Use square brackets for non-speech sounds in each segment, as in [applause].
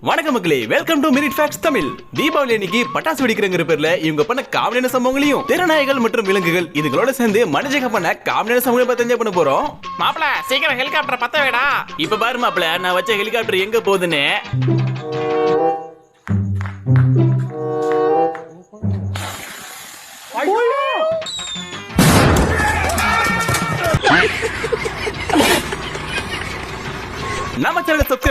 வணக்கம் மக்களே welcome to minute facts Tamil. Deepavali அன்னைக்கு பட்டாசு வெடிக்கிறங்கிற பேர்ல இவங்க பண்ண காமெடியான சம்பவங்களையும் திறனாய்கள் மற்றும் விலங்குகள் இதுங்களோட சேர்ந்து மனுஷங்க பண்ண காமெடியான சம்பவங்களை பத்தி தெரிஞ்சு பண்ண போறோம். மாப்பிள சீக்கிரம் ஹெலிகாப்டர் பத்த வைடா. இப்ப பாரு மாப்ள நான் வச்ச ஹெலிகாப்டர் எங்க போகுதுன்னு?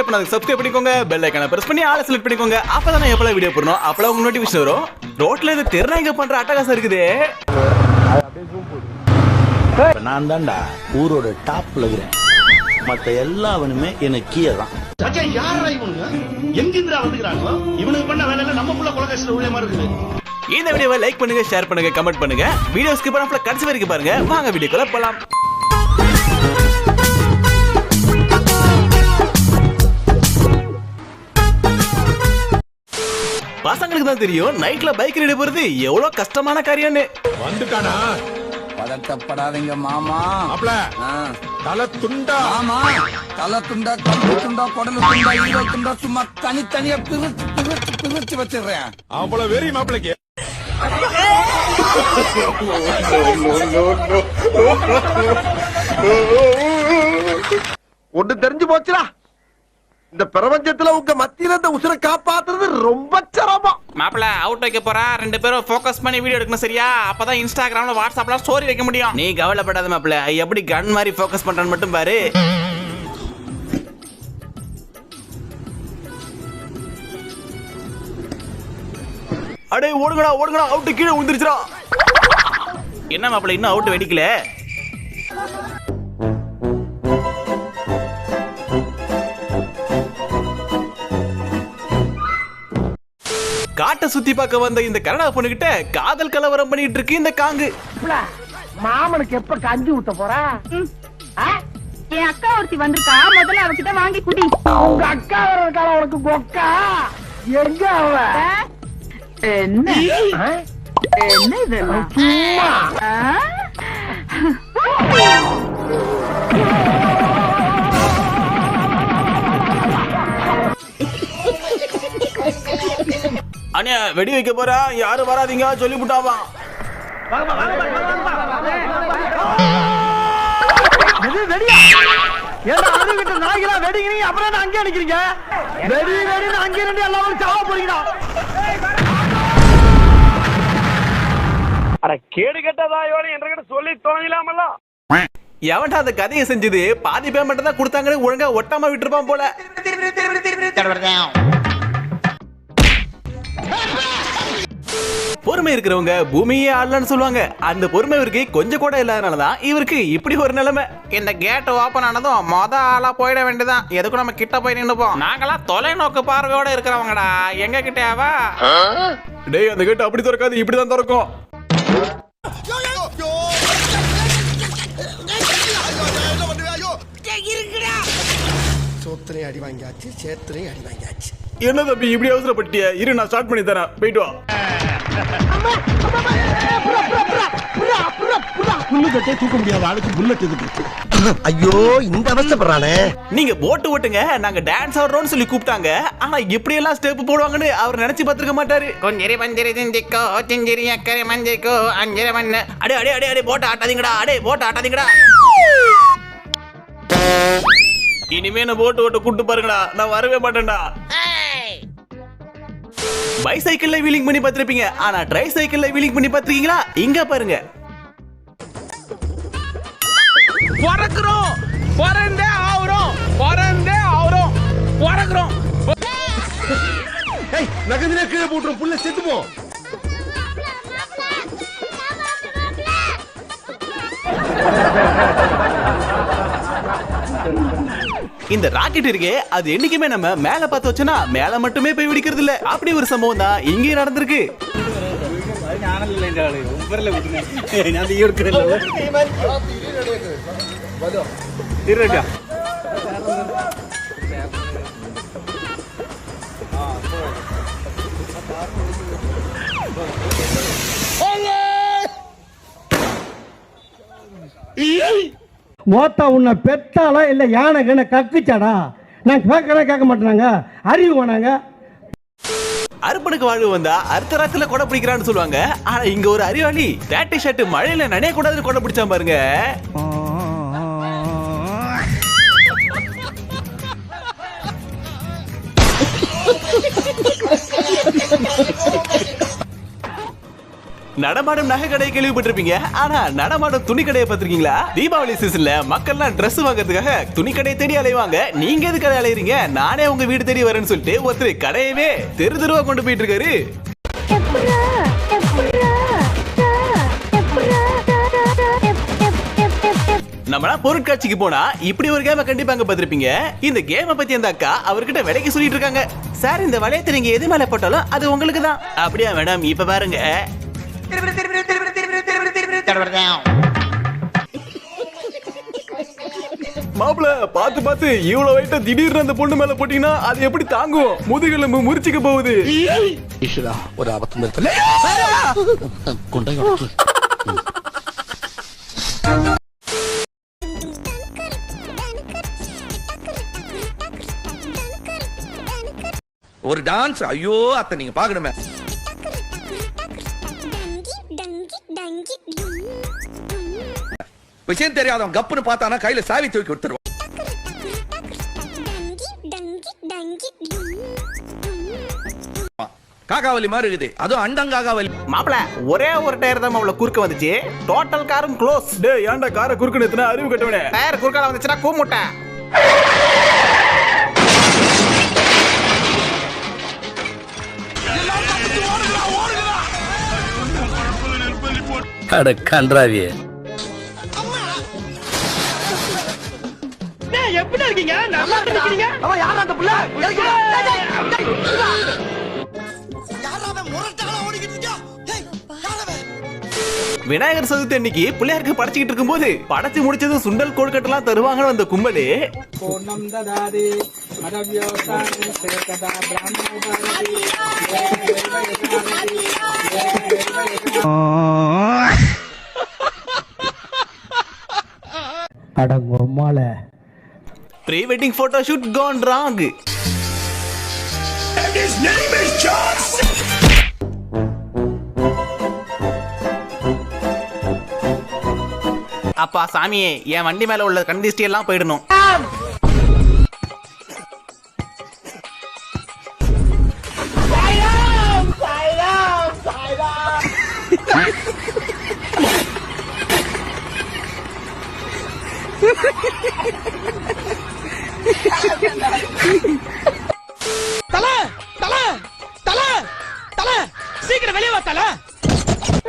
சப்ஸ்கிரைப் பண்ணாத சப்ஸ்கிரைப் பண்ணிக்கோங்க. பெல் ஐக்கான பிரஸ் பண்ணி ஆளை செலக்ட் பண்ணிக்கோங்க. அப்பதான் எப்பலாம் வீடியோ போடணும்? அப்பலாம் உங்க நோட்டிஃபிகேஷன் வரும். ரோட்ல இது திருநாய்ங்க பண்ற அட்டகாசம் இருக்குது. நான் தான்டா ஊரோட டாப்ல இருக்கிறேன். மத்த எல்லாவனுமே எனக்கு கீழே தான். ராஜா யாரா இவனுங்க? எங்கிருந்தா வந்துக்கிறாங்க இவனுக்கு பண்ண வேலையில நம்ம புள்ள கொலகேஷன் உள்ள மாதிரி இருக்குது. இந்த வீடியோவை லைக் பண்ணுங்க ஷேர் பண்ணுங்க கமெண்ட் பண்ணுங்க. வீடியோ ஸ்கிப் பண்ணாம கடைசி வரைக்கும் பாருங்க. வாங்க வீடியோக்குள்ள போலாம். பசங்களுக்கு தான் தெரியும் நைட்ல பைக் ரைடு போறது எவ்வளவு கஷ்டமான காரியம்னு. பதட்டப்படாதீங்க மாமா. மாப்ள ஆ. தலை துண்டா ஆமா தலை துண்டா கம்பு துண்டா குடலு துண்டா ஈரோ துண்டா சும்மா தனித்தனியா பிரிச்சு பிரிச்சு பிரிச்சு வச்சிடுறேன். அவ்வளவு வெறி மாப்பிளைக்கு. ஒண்ணு தெரிஞ்சு போச்சுடா. இந்த பிரபஞ்சத்துல உங்க மத்தியில இந்த உசுரை காப்பாத்துறது ரொம்ப சிரமம். மாப்பிள அவுட் வைக்க போறா. ரெண்டு பேரும் ஃபோக்கஸ் பண்ணி வீடியோ எடுக்கணும் சரியா? அப்பதான் இன்ஸ்டாகிராம்ல வாட்ஸ்அப்ல ஸ்டோரி வைக்க முடியும். நீ கவலைப்படாத மாப்ள எப்படி கன் மாதிரி ஃபோக்கஸ் பண்றான்னு மட்டும் பாரு. அடே ஓடுங்கடா ஓடுங்கடா. அவுட் கீழே விழுந்துருச்சுடா. என்ன மாப்ள இன்னும் அவுட் வெடிக்கல? சுத்தி பார்க்க வந்த இந்த கனடா பொண்ணுகிட்ட காதல் கலவரம் பண்ணிட்டு இருக்கு இந்த காங்கு. மாமனுக்கு எப்ப கஞ்சி ஊத்த போறா? என் அக்கா ஒருத்தி வந்திருக்கா முதல்ல அவகிட்ட வாங்கி குடி. உங்க அக்கா இருக்கால உனக்கு கொக்கா? எங்க அவ? என்ன? என்ன சும்மா. ஆ? அண்ணே வெடி வைக்க போறா யாரும் வராதீங்க சொல்லி விட்டாவா நாய்களா வெடிக்கிறீங்க அப்புறம் அங்கே நிக்கிறீங்க வெடி வெடின்னு அங்கே நின்று எல்லாரும் சாவ போறீங்கடா எவன்டா அந்த கதையை செஞ்சது பாதி பேமெண்ட் தான் கொடுத்தாங்கன்னு ஒழுங்கா ஒட்டாம விட்டுருப்பான் போல பொறுமை இருக்கிறவங்க பூமியே ஆடலன்னு சொல்லுவாங்க. அந்த பொறுமை இவருக்கு கொஞ்சம் கூட இல்லாதனால தான் இவருக்கு இப்படி ஒரு நிலைமை. இந்த கேட் ஓபன் ஆனதும் மொத ஆளா போயிட வேண்டியதான் எதுக்கும் நம்ம கிட்ட போய் நின்னுப்போம். நாங்களாம் தொலைநோக்கு பார்வையோட இருக்கிறவங்கடா. எங்க கிட்டேவா டேய் அந்த கேட்டு அப்படி திறக்காது இப்படி தான் திறக்கும். சோத்திரையும் அடி வாங்கியாச்சு சேத்திரையும் அடி வாங்கியாச்சு. என்ன தம்பி இப்படி அவசரப்பட்டிய? இரு நான் ஸ்டார்ட் பண்ணி தரேன். போயிட்டு வா. புல்லு கட்டே தூக்க முடியாத ஆளுக்கு புல்லட் எதுக்கு? ஐயோ இந்த அவசப்படுறானே நீங்க போட்டு ஓட்டுங்க நாங்க டான்ஸ் ஆடுறோம்னு சொல்லி கூப்பிட்டாங்க. ஆனா இப்படி எல்லாம் ஸ்டெப் போடுவாங்கன்னு அவர் நினைச்சு பார்த்திருக்க மாட்டாரு. கொஞ்சிரி பஞ்சிரி திந்திக்கோ சிஞ்சிரி அக்கறை மஞ்சிக்கோ அஞ்சரை மண்ணு. அடே அடே அடே அடே போட்டு ஆட்டாதீங்கடா அடே போட்டு ஆட்டாதீங்கடா. இனிமே நான் போட்டு ஓட்ட கூட்டு பாருங்கடா. நான் வரவே மாட்டேன்டா. பைசைக்கிள்ல வீலிங் பண்ணி பார்த்திருப்பீங்க. ஆனா ட்ரை சைக்கிள்ல வீலிங் பண்ணி பார்த்திருக்கீங்களா? இங்க பாருங்க. பிறக்கிறோம். பிறந்தே ஆகுறோம் பிறந்தே ஆகுறோம் பிறக்கிறோம். ஏய் நகதிலே கீழே போட்டுரும். புள்ள செத்துப்போம் இந்த ராக்கெட் இருக்கே அது என்னைக்குமே நம்ம மேல பார்த்து வச்சோம்னா மேல மட்டுமே போய் வெடிக்கிறது இல்ல அப்படி ஒரு சம்பவம் தான் இங்கேயும் நடந்திருக்கு. மோத்தா உன்னை பெத்தாளா இல்ல யானை கண்ண கக்குச்சாடா? நான் கேட்கறேன் கேட்க மாட்டேனாங்க. அறிவு வேணாங்க. அறுப்பனுக்கு வாழ்வு வந்தா அர்த்த ராத்துல கொடை பிடிக்கிறான்னு சொல்லுவாங்க. ஆனா இங்க ஒரு அறிவாளி வேட்டி ஷர்ட் மழையில நனைய கூடாதுன்னு கொடை பிடிச்சான் பாருங்க. [laughs] நடமாடும் நகை கடையை கேள்விப்பட்டிருப்பீங்க. ஆனா நடமாடும் துணி கடையை பார்த்திருக்கீங்களா? தீபாவளி சீசன்ல மக்கள்லாம் Dress வாங்குறதுக்காக துணி கடையை தேடி அலைவாங்க. நீங்க எது கடை அலையறீங்க? நானே உங்க வீடு தேடி வரேன்னு சொல்லிட்டு ஒருத்தர் கடையவே தெரு தெருவா கொண்டு போயிட்டு இருக்காரு நம்மளா பொருட்காட்சிக்கு போனா இப்படி ஒரு கேம கண்டிப்பா அங்க பார்த்திருப்பீங்க. இந்த கேம பத்தி அந்த அக்கா அவர்கிட்ட விலைக்கு சொல்லிட்டு இருக்காங்க சார் இந்த வளையத்தை நீங்க எது மேல போட்டாலும் அது உங்களுக்கு தான் அப்படியா மேடம் இப்ப பாருங்க. மாப்பிள பாத்து பாத்து இவ்வளவு வெயிட்ட திடீர்னு அந்த பொண்ணு மேல போட்டீங்கன்னா அது எப்படி தாங்கும் முதுகெலும்பு முறிச்சுக்க போகுது. ஈஸ்வரா ஒரு ஆபத்து நிறுத்தல கொண்டை ஒரு டான்ஸ் ஐயோ அத்தை நீங்க பாக்கணுமே விஷயம் தெரியாதவன் கப்புன்னு பார்த்தானா கையில சாவி தூக்கி கொடுத்துருவான். காகாவலி மாதிரி இருக்குது. அதுவும் அண்டங்காகாவலி மாப்பிள ஒரே ஒரு டயர் தான் மாப்பிள குறுக்க வந்துச்சு. டோட்டல் காரும் க்ளோஸ் டேய் ஏன்டா காரை குறுக்க நிறுத்தின அறிவு கட்டவனே? டயர் குறுக்கால வந்துச்சுன்னா கூமுட்டை. அட கன்றாவியே. இருக்கீங்க? நல்லா இருக்கீங்க? அவன் யாரா அந்த புள்ள? விநாயகர் சதுர்த்தி அன்னைக்கு பிள்ளையாருக்கு படைச்சிக்கிட்டு இருக்கும்போது படைச்சு முடிச்சதும் சுண்டல் கொழுக்கட்டெல்லாம் தருவாங்கன்னு அந்த கும்பலு. அடங்கொம்மால pre wedding photo shoot gone wrong அப்பா சாமியே என் வண்டி மேல உள்ள கண்டிஸ்டி எல்லாம் போயிடணும்.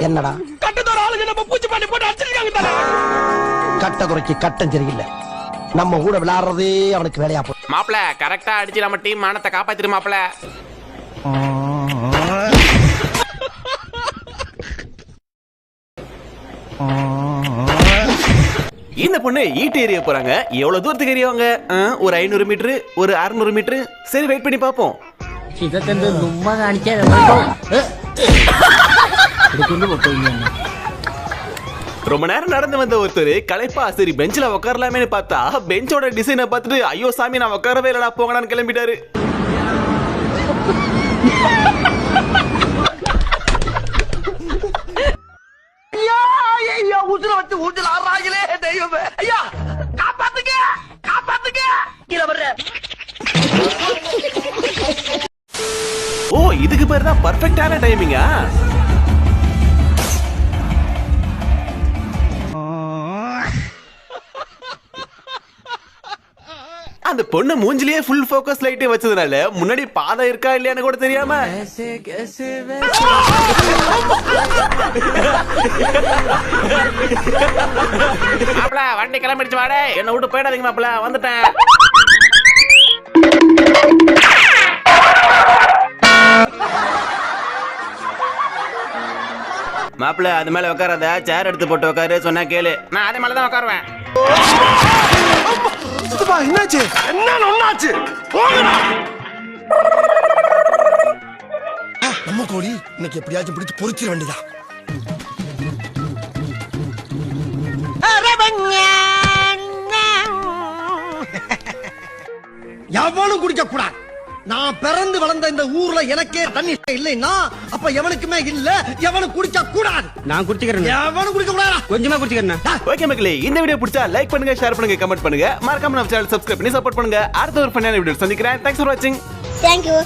என்னடா? கட்டத்தோட ஆளுங்க நம்ம பூச்சி பண்ணி போட்டு அடிச்சிருக்காங்க தல. கட்ட குறைக்கு கட்டம் சரியில்லை. நம்ம கூட விளையாடுறதே அவனுக்கு வேலையா போ மாப்பிள கரெக்டா அடிச்சு நம்ம டீம் மானத்தை காப்பாத்திரு மாப்பிள. இந்த பொண்ணு ஈட்டு ஏறிய போறாங்க. எவ்வளவு தூரத்துக்கு எறியவாங்க ஆ, ஒரு ஐநூறு மீட்டர் ஒரு அறுநூறு மீட்டர் சரி வெயிட் பண்ணி பார்ப்போம். ரொம்ப நேரம் நடந்து வந்த ஒருத்தர் களைப்பா சரி பெஞ்சில் உட்காரலாமேன்னு பார்த்தா பெஞ்சோட டிசைனை பார்த்துட்டு ஐயோ சாமி நான் உட்காரவே இல்லடா போங்கடான்னு கிளம்பிட்டாரு. ஐயா உசுர வச்சு ஊஞ்சல் ஆடுறாங்களே தெய்வமே. ஐயா காப்பாத்துங்க காப்பாத்துங்க. கீழே வர்ற ஓ இதுக்கு பேர் தான் பர்ஃபெக்டான டைமிங்கா அந்த பொண்ணு மூஞ்சிலேயே ஃபுல் ஃபோக்கஸ் லைட்டே வச்சதுனால முன்னாடி பாதை இருக்கா இல்லையான்னு கூட தெரியாம. வண்டி கிளம்பிடுச்சு வாடே. என்ன விட்டு போயிடாதீங்க மாப்பிள வந்துட்டேன். மாப்பிள்ள அது மேல உட்காராத சேர் எடுத்து போட்டு உட்காரு சொன்னா கேளு. நான் அதே மேல தான் உட்காருவேன் என்னாச்சு? என்ன ஒண்ணாச்சு போங்கடா. நம்ம கோழி இன்னைக்கு எப்படியாச்சும் பிடிச்சு பொறிச்சிட வேண்டியதா? எவன் எவனும் குடிக்க கூடாது நான் பிறந்து வளர்ந்த இந்த ஊர்ல எனக்கே தண்ணி இல்லைன்னா அப்ப எவனுக்குமே இல்ல. எவனும் குடிக்க கூடாது. நான் குடிச்சுக்கிறேன் எவனும் குடிக்க கூடாது? கொஞ்சமா குடிச்சுக்கிறேன் ஓகே மக்களே இந்த வீடியோ பிடிச்சா லைக் பண்ணுங்க ஷேர் பண்ணுங்க கமெண்ட் பண்ணுங்க. மறக்காம நம்ம சேனல் சப்ஸ்கிரைப் பண்ணி சப்போர்ட் பண்ணுங்க. அடுத்த ஒரு ஃபன்னான வீடியோ சந்திக்கிறேன். தேங்க்ஸ் ஃபார் வாட்சிங் தேங்க்யூ